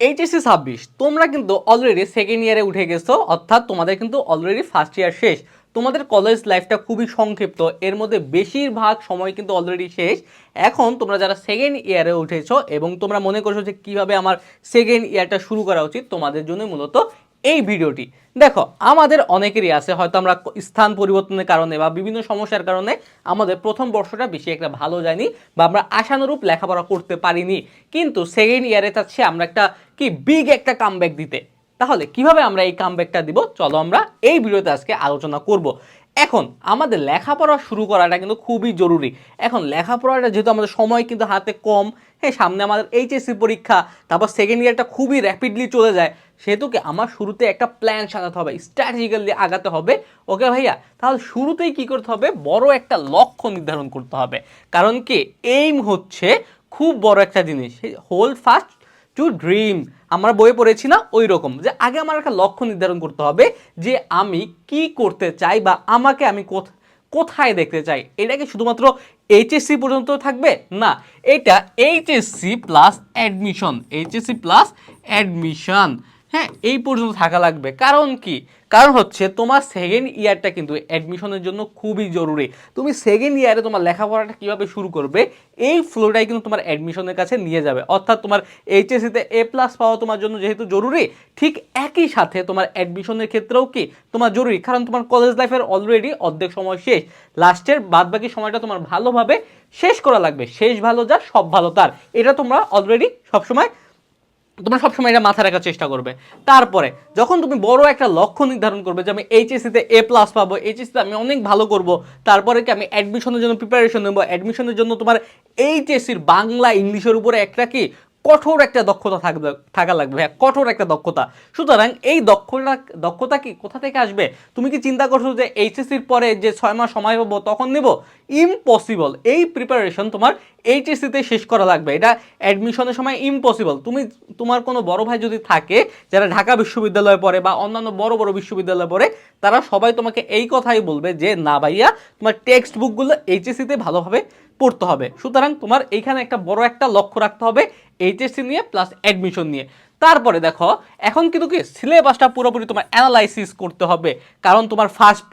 HSC ছাব্বিশ, তোমরা কিন্তু অলরেডি সেকেন্ড ইয়ারে উঠে গেছো, অর্থাৎ তোমাদের কিন্তু অলরেডি ফার্স্ট ইয়ার শেষ। তোমাদের কলেজ লাইফটা খুবই সংক্ষিপ্ত, এর মধ্যে বেশিরভাগ সময় কিন্তু অলরেডি শেষ। এখন তোমরা যারা সেকেন্ড ইয়ারে উঠেছো এবং তোমরা মনে করছ যে কীভাবে আমার সেকেন্ড ইয়ারটা শুরু করা উচিত, তোমাদের জন্য মূলত এই ভিডিওটি। দেখো, আমাদের অনেকেরই আছে, হয়তো আমরা স্থান পরিবর্তনের কারণে বা বিভিন্ন সমস্যার কারণে আমাদের প্রথম বর্ষটা বেশি একটা ভালো যায়নি বা আমরা আশানুরূপ লেখাপড়া করতে পারিনি। কিন্তু সেকেন্ড ইয়ারে চাচ্ছি আমরা একটা কি বিগ একটা কামব্যাক দিতে। তাহলে কীভাবে আমরা এই কামব্যাকটা দিব? চলো আমরা এই ভিডিওতে আজকে আলোচনা করব। এখন আমাদের লেখাপড়া শুরু করাটা কিন্তু খুবই জরুরি। এখন লেখাপড়াটা যেহেতু আমাদের সময় কিন্তু হাতে কম হ্যাঁ সামনে আমাদের এইচএসসি পরীক্ষা, তারপর সেকেন্ড ইয়ারটা খুবই র্যাপিডলি চলে যায়। সেহেতুকে আমার শুরুতে একটা প্ল্যান সাজাতে হবে স্ট্র্যাটেজিক্যালি আগাতে হবে। ওকে ভাইয়া, তাহলে শুরুতেই কি করতে হবে? বড় একটা লক্ষ্য নির্ধারণ করতে হবে। কারণ কি? এইম হচ্ছে খুব বড় একটা জিনিস। হোল ফাস্ট টু ড্রিম আমরা বইয়ে পড়েছি না ওই রকম যে আগে আমার একটা লক্ষ্য নির্ধারণ করতে হবে যে আমি কি করতে চাই বা আমাকে আমি কোথ- কোথায় দেখতে চাই? এটা কি শুধুমাত্র এইচএসসি পর্যন্ত থাকবে? না, এটা HSC plus admission HSC plus admission হ্যাঁ এই পর্যন্ত থাকা লাগবে। কারণ কি? কারণ হচ্ছে তোমার সেকেন্ড ইয়ারটা কিন্তু অ্যাডমিশনের জন্য খুবই জরুরি। তুমি সেকেন্ড ইয়ারে তোমার লেখাপড়াটা কীভাবে শুরু করবে, এই ফ্লোটাই কিন্তু তোমার অ্যাডমিশনের কাছে নিয়ে যাবে। অর্থাৎ তোমার এইচএসসিতে এ প্লাস পাওয়া তোমার জন্য যেহেতু জরুরি, ঠিক একই সাথে তোমার অ্যাডমিশনের ক্ষেত্রেও কি তোমার জরুরি? কারণ তোমার কলেজ লাইফের অলরেডি অর্ধেক সময় শেষ। লাস্টের বাদবাকি সময়টা তোমার ভালোভাবে শেষ করা লাগবে। শেষ ভালো যা, সব ভালো তার। এটা তোমরা অলরেডি সবসময় তোমরা সবসময় এটা মাথায় রাখার চেষ্টা করবে। তারপরে, যখন তুমি বড় একটা লক্ষ্য নির্ধারণ করবে যে আমি এইচএসসিতে এ প্লাস পাবো, এইচএসসিতে আমি অনেক ভালো করব, তারপরে কি আমি অ্যাডমিশনের জন্য প্রিপারেশন নেব অ্যাডমিশনের জন্য তোমার এইচএসসির বাংলা, ইংলিশের উপরে একটা কি কঠোর একটা দক্ষতা থাকবে, থাকা লাগবে হ্যাঁ কঠোর একটা দক্ষতা। সুতরাং এই দক্ষতা দক্ষতা কি কোথা থেকে আসবে? তুমি কি চিন্তা করছ যে এইচএসসির পরে যে ছয় মাস সময় পাবো তখন নেব? ইম্পসিবল এই প্রিপারেশন তোমার এইচএসসিতে শেষ করা লাগবে। এটা অ্যাডমিশনের সময় ইম্পসিবল তুমি তোমার কোনো বড় ভাই যদি থাকে, যারা ঢাকা বিশ্ববিদ্যালয়ে পড়ে বা অন্যান্য বড় বড় বিশ্ববিদ্যালয়ে পড়ে, তারা সবাই তোমাকে এই কথাই বলবে যে, না ভাইয়া, তোমার টেক্সট বুকগুলো এইচএসসিতে ভালোভাবে পড়তে হবে। সুতরাং তোমার এইখানে একটা বড় একটা লক্ষ্য রাখতে হবে এইচএসসি নিয়ে প্লাস অ্যাডমিশন নিয়ে। তারপরে দেখো, এখন কিন্তু কি সিলেবাসটা পুরোপুরি তোমার অ্যানালাইসিস করতে হবে। কারণ তোমার ফার্স্ট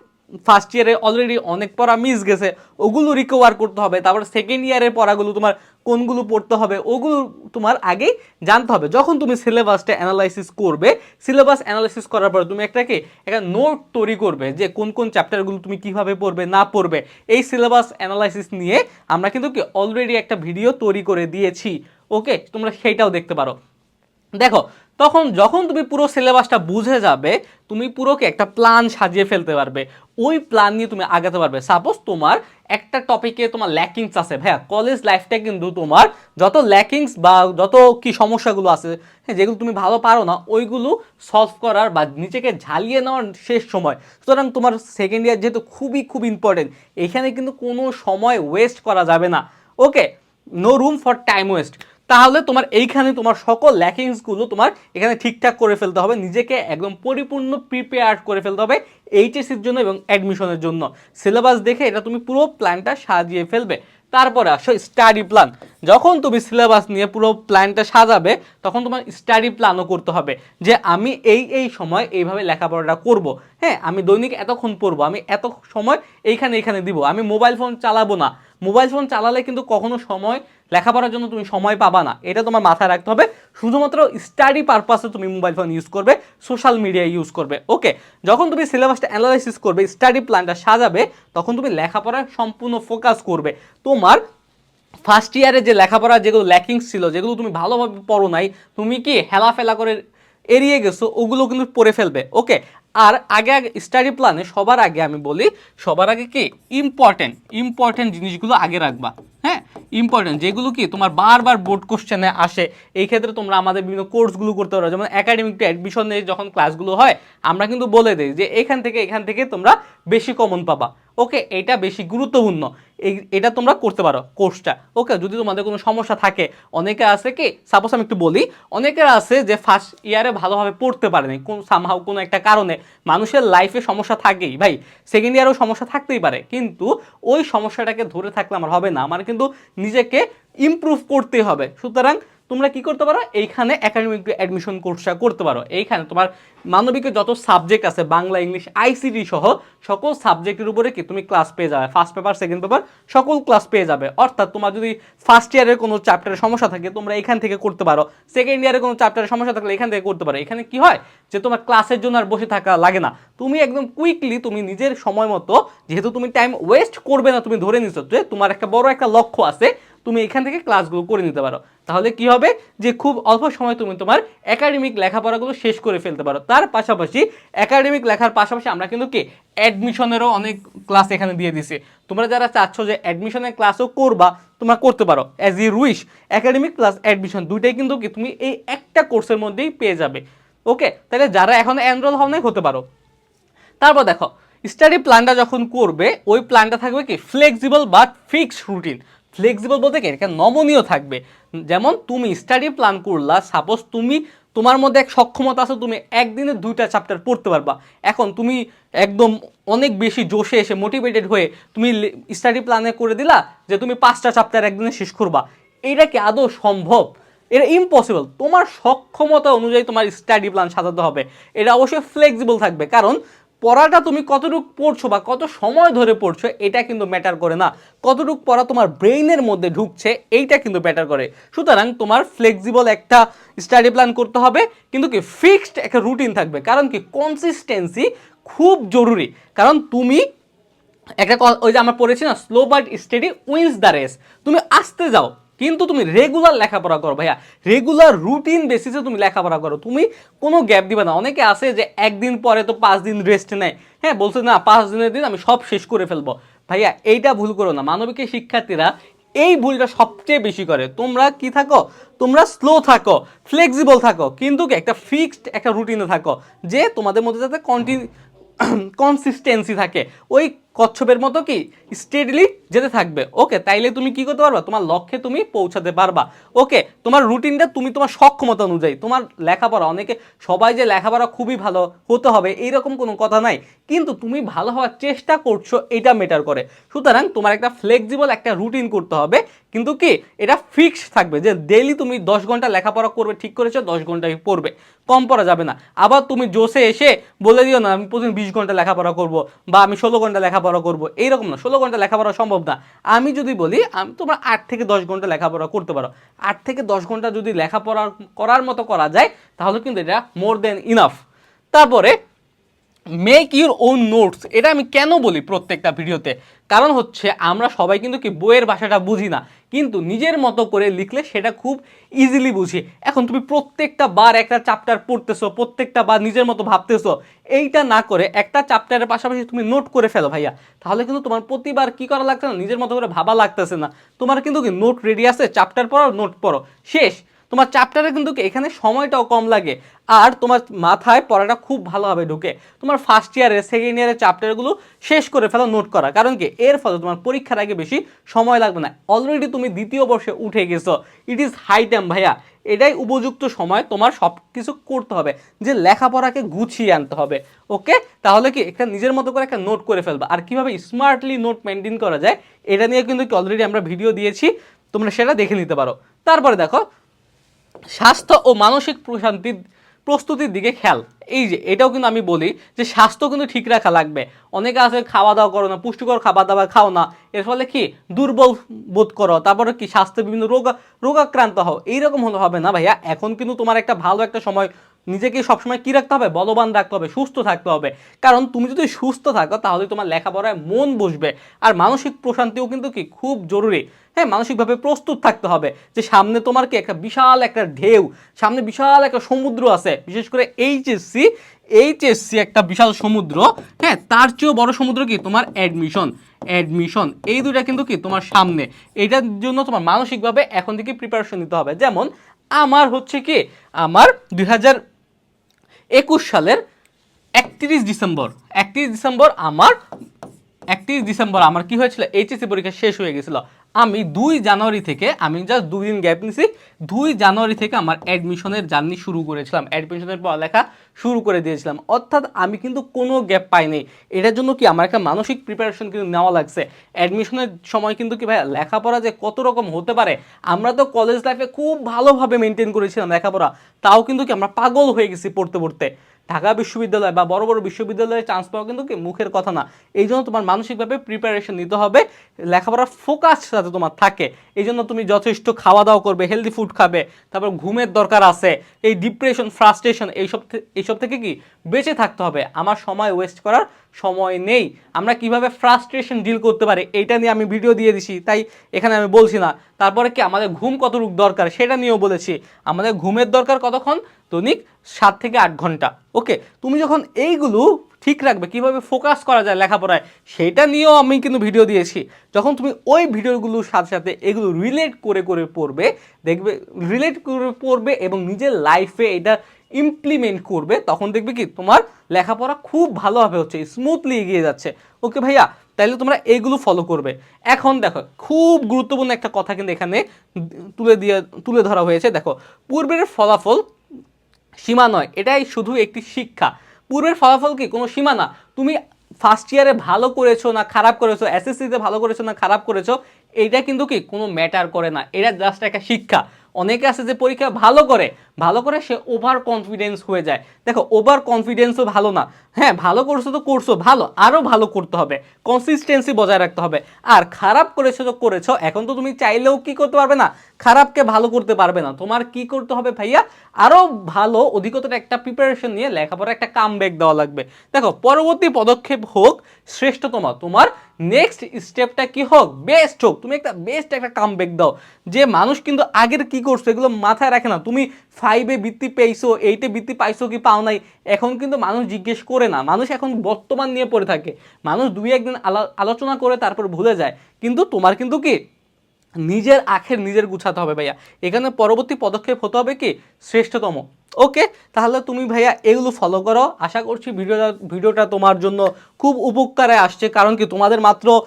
ফার্স্ট ইয়ারে অলরেডি অনেক পড়া মিস গেছে, ওগুলো রিকভার করতে হবে। তারপর সেকেন্ড ইয়ারের পড়াগুলো তোমার কোনগুলো পড়তে হবে, ওগুলো তোমার আগেই জানতে হবে। যখন তুমি সিলেবাসটা অ্যানালাইসিস করবে সিলেবাস অ্যানালাইসিস করার পর তুমি একটা কি, একটা নোট তৈরি করবে যে কোন কোন চ্যাপ্টারগুলো তুমি কীভাবে পড়বে, না পড়বে। এই সিলেবাস অ্যানালাইসিস নিয়ে আমরা কিন্তু কি অলরেডি একটা ভিডিও তৈরি করে দিয়েছি। ওকে তোমরা সেইটাও দেখতে পারো। দেখো তখন যখন তুমি পুরো সিলেবাসটা বুঝে যাবে, তুমি পুরোকে একটা প্ল্যান সাজিয়ে ফেলতে পারবে। ওই প্ল্যান নিয়ে তুমি আগাতে পারবে। সাপোজ তোমার একটা টপিকে তোমার ল্যাকিংস আছে। ভাইয়া কলেজ লাইফটা কিন্তু তোমার যত ল্যাকিংস বা যত কি সমস্যাগুলো আছে হ্যাঁ যেগুলো তুমি ভালো পারো না, ওইগুলো সলভ করার বা নিজেকে ঝালিয়ে নেওয়ার শেষ সময়। সুতরাং তোমার সেকেন্ড ইয়ার যেহেতু খুবই, খুব ইম্পর্টেন্ট এখানে কিন্তু কোনো সময় ওয়েস্ট করা যাবে না। Okay no room for time waste তাহলে তোমার এইখানে তোমার সকল ল্যাকিংসগুলো তোমার এখানে ঠিকঠাক করে ফেলতে হবে, নিজেকে একদম পরিপূর্ণ প্রিপেয়ার করে ফেলতে হবে এইচএসির জন্য এবং অ্যাডমিশনের জন্য। সিলেবাস দেখে এটা তুমি পুরো প্ল্যানটা সাজিয়ে ফেলবে। তারপরে আসো স্টাডি প্ল্যান যখন তুমি সিলেবাস নিয়ে পুরো প্ল্যানটা সাজাবে, তখন তোমার স্টাডি প্ল্যানও করতে হবে যে আমি এই এই সময় এইভাবে লেখাপড়াটা করব। হ্যাঁ আমি দৈনিক এতক্ষণ পড়ব, আমি এত সময় এইখানে এইখানে দিব, আমি মোবাইল ফোন চালাবো না। মোবাইল ফোন চালালে কিন্তু কখনো সময়, লেখাপড়ার জন্য তুমি সময় পাবা না। এটা তোমার মাথায় রাখতে হবে। শুধুমাত্র স্টাডি পারপাসে তুমি মোবাইল ফোন ইউজ করবে সোশ্যাল মিডিয়া ইউজ করবে। ওকে যখন তুমি সিলেবাসটা অ্যানালাইসিস করবে স্টাডি প্ল্যানটা সাজাবে, তখন তুমি লেখাপড়ায় সম্পূর্ণ ফোকাস করবে। তোমার ফার্স্ট ইয়ারে যে লেখাপড়া যেগুলো ল্যাকিংস ছিল, যেগুলো তুমি ভালোভাবে পড়ো নাই, তুমি কি হেলাফেলা করে এড়িয়ে গেছো, ওগুলো কিন্তু পড়ে ফেলবে। ওকে আর আগে আগে স্টাডি প্ল্যানে সবার আগে আমি বলি, সবার আগে কি? ইম্পর্টেন্ট ইম্পর্টেন্ট জিনিসগুলো আগে রাখবা। হ্যাঁ? ইম্পর্টেন্ট যেগুলো কি? তোমার বারবার বোর্ড কোশ্চেনে আসে। এই ক্ষেত্রে তোমরা আমাদের বিভিন্ন কোর্সগুলো করতে পারো। যেমন একাডেমিক অ্যাডমিশনে যখন ক্লাসগুলো হয়, আমরা কিন্তু বলে দিই যে এখান থেকে এখান থেকে তোমরা বেশি কমন পাবা। ওকে, এটা বেশি গুরুত্বপূর্ণ। এটা তোমরা করতে পারো কোর্সটা। ওকে, যদি তোমাদের কোনো সমস্যা থাকে, অনেকে আছে কি সাপোজ আমি একটু বলি অনেকের আছে যে ফার্স্ট ইয়ারে ভালোভাবে পড়তে পারেনি কোন সামহাও কোনো একটা কারণে। মানুষের লাইফে সমস্যা থাকেই, ভাই। সেকেন্ড ইয়ারেও সমস্যা থাকতেই পারে, কিন্তু ওই সমস্যাটাকে ধরে থাকলে আমার হবে না। আমার কিন্তু নিজেকে ইমপ্রুভ করতে হবে। সুতরাং তোমরা কি করতে পারো? এইখানে একাডেমিক অ্যাডমিশন কোর্সটা করতে পারো। এইখানে তোমার মানবিকের যত সাবজেক্ট আছে, বাংলা, ইংলিশ আইসিটি সহ সকল সাবজেক্টের উপরে কি তুমি ক্লাস পেয়ে যাবে। ফার্স্ট পেপার সেকেন্ড পেপার সকল ক্লাস পেয়ে যাবে। অর্থাৎ তোমার যদি ফার্স্ট ইয়ারের কোনো চ্যাপ্টারের সমস্যা থাকে, তোমরা এখান থেকে করতে পারো। সেকেন্ড ইয়ারে কোনো চ্যাপ্টারের সমস্যা থাকলে এখান থেকে করতে পারো। এখানে কি হয়? যে তোমার ক্লাসের জন্য আর বসে থাকা লাগে না। তুমি একদম কুইকলি তুমি নিজের সময় মতো, যেহেতু তুমি টাইম ওয়েস্ট করবে না, তুমি ধরে নিচ্ছ যে তোমার একটা বড় একটা লক্ষ্য আছে তুমি এখান থেকে ক্লাসগুলো করে নিতে পারো। তাহলে কি হবে? যে খুব অল্প সময় তুমি তোমার একাডেমিক লেখাপড়াগুলো শেষ করে ফেলতে পারো। তার পাশাপাশি একাডেমিক লেখার পাশাপাশি আমরা কিন্তু কি? অ্যাডমিশনেরও অনেক ক্লাস এখানে দিয়ে দিছি তোমরা যারা চাচ্ছ যে অ্যাডমিশনের ক্লাসও করবা, তোমরা করতে পারো। অ্যাজ ই রুইশ একাডেমিক প্লাস অ্যাডমিশন দুইটাই কিন্তু কি? তুমি এই একটা কোর্সের মধ্যেই পেয়ে যাবে। ওকে তাহলে যারা এখন এনরোল হও নাই, হতে পারো। তারপর দেখো স্টাডি প্ল্যানটা যখন করবে, ওই প্ল্যানটা থাকবে কি? Flexible but fixed routine flexible বলতে কি? এটা নমনীয় থাকবে। যেমন, তুমি স্টাডি প্ল্যান করলা সাপোজ তুমি, তোমার মধ্যে এক সক্ষমতা আছে, তুমি একদিনে দুইটা চ্যাপ্টার পড়তে পারবা। এখন তুমি একদম অনেক বেশি জোশে এসে মোটিভেটেড হয়ে তুমি স্টাডি প্ল্যানে করে দিলা যে তুমি পাঁচটা চ্যাপ্টার একদিনে শেষ করবা। এইটা কি আদৌ সম্ভব? এটা ইম্পসিবল তোমার সক্ষমতা অনুযায়ী তোমার স্টাডি প্ল্যান সাজাতে হবে। এটা অবশ্যই ফ্লেক্সিবল থাকবে। কারণ পড়াটা তুমি কতটুকু পড়ছো বা কত সময় ধরে পড়ছো, এটা কিন্তু ম্যাটার করে না। কতটুকু পড়া তোমার ব্রেইনের মধ্যে ঢুকছে, এইটা কিন্তু ম্যাটার করে। সুতরাং তোমার ফ্লেক্সিবল একটা স্টাডি প্ল্যান করতে হবে, কিন্তু কি ফিক্সড একটা রুটিন থাকবে। কারণ কি কনসিস্টেন্সি খুব জরুরি। কারণ তুমি একটা ওই যে আমরা পড়েছি না slow but steady wins the race তুমি আসতে যাও। কিন্তু তুমি রেগুলার লেখাপড়া করো ভাইয়া। রেগুলার রুটিন বেসিসে তুমি লেখাপড়া করো। তুমি কোনো গ্যাপ দিবে না। অনেকে আছে যে একদিন পরে তো পাঁচ দিন রেস্ট নেয়। হ্যাঁ বলছে, না, পাঁচ দিনের দিন আমি সব শেষ করে ফেলব। ভাইয়া, এইটা ভুল করো না। মানবিকের শিক্ষার্থীরা এই ভুলটা সবচেয়ে বেশি করে। তোমরা কি থাকো? তোমরা স্লো থাকো ফ্লেক্সিবল থাকো, কিন্তু একটা ফিক্সড একটা রুটিনে থাকো, যে তোমাদের মধ্যে যাতে কন্টিনিউ কনসিস্টেন্সি থাকে। ওই কচ্ছপের মতো কি স্টেডলি যেতে থাকবে? ওকে তাইলে তুমি কি করতে পারবা? তোমার লক্ষ্যে তুমি পৌঁছাতে পারবা। ওকে তোমার রুটিনটা তুমি তোমার সক্ষমতা অনুযায়ী, তোমার লেখাপড়া, অনেকে সবাই যে লেখাপড়া খুবই ভালো হতে হবে, এইরকম কোনো কথা নাই। কিন্তু তুমি ভালো হওয়ার চেষ্টা করছ, এটা মেটার করে। সুতরাং তোমার একটা ফ্লেক্সিবল একটা রুটিন করতে হবে, কিন্তু কি এটা ফিক্স থাকবে, যে ডেইলি তুমি দশ ঘণ্টা লেখাপড়া করবে, ঠিক করেছ, দশ ঘন্টায় পড়বে। কম পড়া যাবে না। আবার তুমি জোসে এসে বলে দিও না, আমি প্রতিদিন বিশ ঘণ্টা লেখাপড়া করব, বা আমি ষোলো ঘণ্টা লেখাপড়া করব, এইরকম না। ষোলো ঘণ্টা লেখাপড়া সম্ভব না। আমি যদি বলি, আমি, তোমরা আট থেকে দশ ঘণ্টা লেখাপড়া করতে পারো। আট থেকে দশ ঘণ্টা যদি লেখাপড়া করার মতো করা যায়, তাহলে কিন্তু এটা মোর দেন ইনাফ তারপরে মেক ইউর ওন নোটস এটা আমি কেন বলি প্রত্যেকটা ভিডিওতে? কারণ হচ্ছে আমরা সবাই কিন্তু কি বইয়ের ভাষাটা বুঝি না, কিন্তু নিজের মতো করে লিখলে সেটা খুব ইজিলি বুঝি। এখন তুমি প্রত্যেকটা বার একটা চ্যাপ্টার পড়তেছো, প্রত্যেকটা বার নিজের মতো ভাবতেছো, এইটা না করে একটা চ্যাপ্টারের পাশাপাশি তুমি নোট করে ফেলো ভাইয়া। তাহলে কিন্তু তোমার প্রতিবার কি করা লাগছে না, নিজের মতো করে ভাবা লাগতেছে না। তোমার কিন্তু কি নোট রেডি আছে চ্যাপ্টার পড়ো নোট পড়ো। শেষ। তোমার চ্যাপ্টারে কিন্তু এখানে সময়টাও কম লাগে। আর তোমার মাথায় পড়াটা খুব ভালোভাবে ঢুকে। তোমার ফার্স্ট ইয়ারে সেকেন্ড ইয়ারের চ্যাপ্টারগুলো শেষ করে ফেলো নোট করা। কারণ কি? এর ফলে তোমার পরীক্ষার আগে বেশি সময় লাগবে না। অলরেডি তুমি দ্বিতীয় বর্ষে উঠে গেছো। ইট ইজ হাই টাইম ভাইয়া। এটাই উপযুক্ত সময় তোমার সব কিছু করতে হবে। যে লেখাপড়াকে গুছিয়ে আনতে হবে। ওকে? তাহলে কি? একটা নিজের মতো করে একটা নোট করে ফেলবা। আর কীভাবে স্মার্টলি নোট মেনটেন করা যায়, এটা নিয়ে কিন্তু অলরেডি আমরা ভিডিও দিয়েছি। তোমরা সেটা দেখে নিতে পারো। তারপরে দেখো স্বাস্থ্য ও মানসিক প্রশান্তির প্রস্তুতির দিকে খেয়াল। এই যে, এটাও কিন্তু আমি বলি যে, স্বাস্থ্য কিন্তু ঠিক রাখা লাগবে। অনেকে আছে খাওয়া দাওয়া করো না, পুষ্টিকর খাবার দাবার খাও না। এর ফলে কি? দুর্বল বোধ করো। তারপরে কি? স্বাস্থ্য বিভিন্ন রোগ, রোগাক্রান্ত হও। এইরকম হলে হবে না ভাইয়া। এখন কিন্তু তোমার একটা ভালো একটা সময় নিজেকে সবসময় কি রাখতে হবে? বলবান রাখতে হবে, সুস্থ থাকতে হবে। কারণ তুমি যদি সুস্থ থাকো তাহলে তোমার লেখাপড়ায় মন বসবে। আর মানসিক প্রশান্তিও কিন্তু কি? খুব জরুরি। হ্যাঁ মানসিকভাবে প্রস্তুত থাকতে হবে যে সামনে তোমার কি একটা বিশাল একটা ঢেউ, সামনে বিশাল একটা সমুদ্র আছে। বিশেষ করে এইচএসসি এইচএসসি একটা বিশাল সমুদ্র। হ্যাঁ তার চেয়েও বড় সমুদ্র কি? তোমার অ্যাডমিশন। অ্যাডমিশন। এই দুইটা কিন্তু কি? তোমার সামনে। এটার জন্য তোমার মানসিকভাবে এখন থেকে প্রিপারেশন নিতে হবে। যেমন, আমার হচ্ছে কি? আমার দুই হাজার একুশ সালের একত্রিশ ডিসেম্বর। একত্রিশ ডিসেম্বর আমার, একত্রিশ ডিসেম্বর আমার কি হয়েছিল? এইচএসসি পরীক্ষা শেষ হয়ে গেছিল। আমি দুই জানুয়ারি থেকে, আমি জাস্ট দুই দিন গ্যাপ নিছি, দুই জানুয়ারি থেকে আমার অ্যাডমিশনের জার্নি শুরু করেছিলাম। অ্যাডমিশনের পড়ালেখা শুরু করে দিয়েছিলাম। অর্থাৎ আমি কিন্তু কোনো গ্যাপ পাইনি। এটার জন্য কি আমার একটা মানসিক প্রিপারেশন কিন্তু নেওয়া লাগছে। অ্যাডমিশনের সময় কিন্তু কি ভাই লেখাপড়া যে কত রকম হতে পারে, আমরা তো কলেজ লাইফে খুব ভালোভাবে মেনটেন করেছিলাম লেখাপড়া। তাও কিন্তু কি আমরা পাগল হয়ে গেছি পড়তে পড়তে। ঢাকা বিশ্ববিদ্যালয় বা বড় বড় বিশ্ববিদ্যালয়ে চান্স পাওয়া কিন্তু কি মুখের কথা না। এই জন্য তোমার মানসিকভাবে প্রিপারেশন নিতে হবে, লেখাপড়ার ফোকাস যাতে তোমার থাকে। এই জন্য তুমি যথেষ্ট খাওয়া দাওয়া করবে হেলদি ফুড খাবে, তারপর ঘুমের দরকার আছে, এই ডিপ্রেশন ফ্রাস্ট্রেশন এইসব এইসব থেকে কি বেঁচে থাকতে হবে। আমার সময় ওয়েস্ট করার সময় নেই। আমরা কীভাবে ফ্রাস্ট্রেশন ডিল করতে পারি, এইটা নিয়ে আমি ভিডিও দিয়ে দিছি, তাই এখানে আমি বলছি না। তারপরে কি আমাদের ঘুম কতটুকু দরকার, সেটা নিয়েও বলেছি। আমাদের ঘুমের দরকার কতক্ষণ? দৈনিক সাত থেকে আট ঘণ্টা। ওকে, তুমি যখন এইগুলো ঠিক রাখবে, কীভাবে ফোকাস করা যায় লেখাপড়ায়, সেটা নিয়েও আমি কিন্তু ভিডিও দিয়েছি। যখন তুমি ওই ভিডিওগুলোর সাথে সাথে এগুলো রিলেট করে করে পড়বে, দেখবে রিলেট করে পড়বে এবং নিজের লাইফে এটা ইমপ্লিমেন্ট করবে, তখন দেখবে কি তোমার লেখাপড়া খুব ভালোভাবে হচ্ছে স্মুথলি এগিয়ে যাচ্ছে। ওকে ভাইয়া, তাইলে তোমরা এইগুলো ফলো করবে। এখন দেখো, খুব গুরুত্বপূর্ণ একটা কথা কিন্তু এখানে তুলে দিয়ে, তুলে ধরা হয়েছে। দেখো, পূর্বের ফলাফল সীমা নয়, এটাই শুধু একটি শিক্ষা। পূর্বের ফলাফল কি? কোনো সীমা না। তুমি ফার্স্ট ইয়ারে ভালো করেছ না খারাপ করেছ এসএসসিতে ভালো করেছ না খারাপ করেছ, এইটা কিন্তু কি? কোনো ম্যাটার করে না। এটা জাস্ট একটা শিক্ষা। অনেকে আছে যে পরীক্ষা ভালো করে ভালো করে সে ওভার কনফিডেন্স হয়ে যায়। দেখো ওভার কনফিডেন্সও ভালো না। হ্যাঁ ভালো করছ তো করছ, ভালো আরও ভালো করতে হবে কনসিস্টেন্সি বজায় রাখতে হবে। আর খারাপ করেছ তো করেছ, এখন তো তুমি চাইলেও কি করতে পারবে না? খারাপকে ভালো করতে পারবে না। তোমার কি করতে হবে ভাইয়া? আরও ভালো, অধিকতর একটা প্রিপারেশন নিয়ে লেখাপড়া একটা কাম দেওয়া লাগবে। দেখো, পরবর্তী পদক্ষেপ হোক, শ্রেষ্ঠতম। তোমার নেক্সট স্টেপটা কি হোক? বেস্ট হোক। তুমি একটা বেস্ট একটা কাম দাও। যে মানুষ কিন্তু আগের কি করছ, এগুলো মাথায় রাখে না। তুমি ফাইভে বৃত্তি পেয়েছ এইটে বৃত্তি পাইছো কি পাও নাই, এখন কিন্তু মানুষ জিজ্ঞেস করে না। মানুষ এখন বর্তমান নিয়ে পড়ে থাকে। মানুষ দুই একদিন আলো- আলোচনা করে তারপর ভুলে যায়। কিন্তু তোমার কিন্তু কি? নিজের আখের নিজের গুছাতে হবে ভাইয়া। এখানে পরবর্তী পদক্ষেপ হতে হবে কি? শ্রেষ্ঠতম। ওকে? তাহলে তুমি ভাইয়া এগুলো ফলো করো। আশা করছি ভিডিওটা ভিডিওটা তোমার জন্য খুব উপকারে আসছে। কারণ কি? তোমাদের মাত্র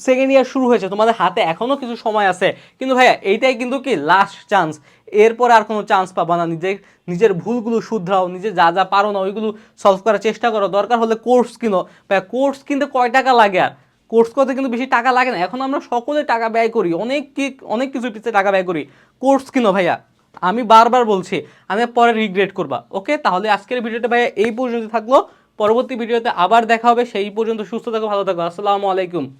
সেকেন্ড ইয়ার শুরু হয়েছে। তোমাদের হাতে এখনও কিছু সময় আছে। কিন্তু ভাইয়া, এইটাই কিন্তু কি? লাস্ট চান্স এরপর আর কোনো চান্স পাবা না। নিজের নিজের ভুলগুলো শুধরাও, নিজে যা যা পারো না, ওইগুলো সলভ করার চেষ্টা করো। দরকার হলে কোর্স কিনো। ভাইয়া কোর্স কিনতে কয় টাকা লাগে আর? কোর্স করতে কিন্তু বেশি টাকা লাগে না। এখন আমরা সকলে টাকা ব্যয় করি। অনেক কি, অনেক কিছু পিছিয়ে টাকা ব্যয় করি। কোর্স কিনো ভাইয়া। আমি বারবার বলছি, আমি পরে রিগ্রেট করবা। ওকে তাহলে আজকের ভিডিওটা ভাইয়া এই পর্যন্ত থাকল। পরবর্তী ভিডিওতে আবার দেখা হবে। সেই পর্যন্ত সুস্থ থাকো, ভালো থাকো। আসসালামু আলাইকুম।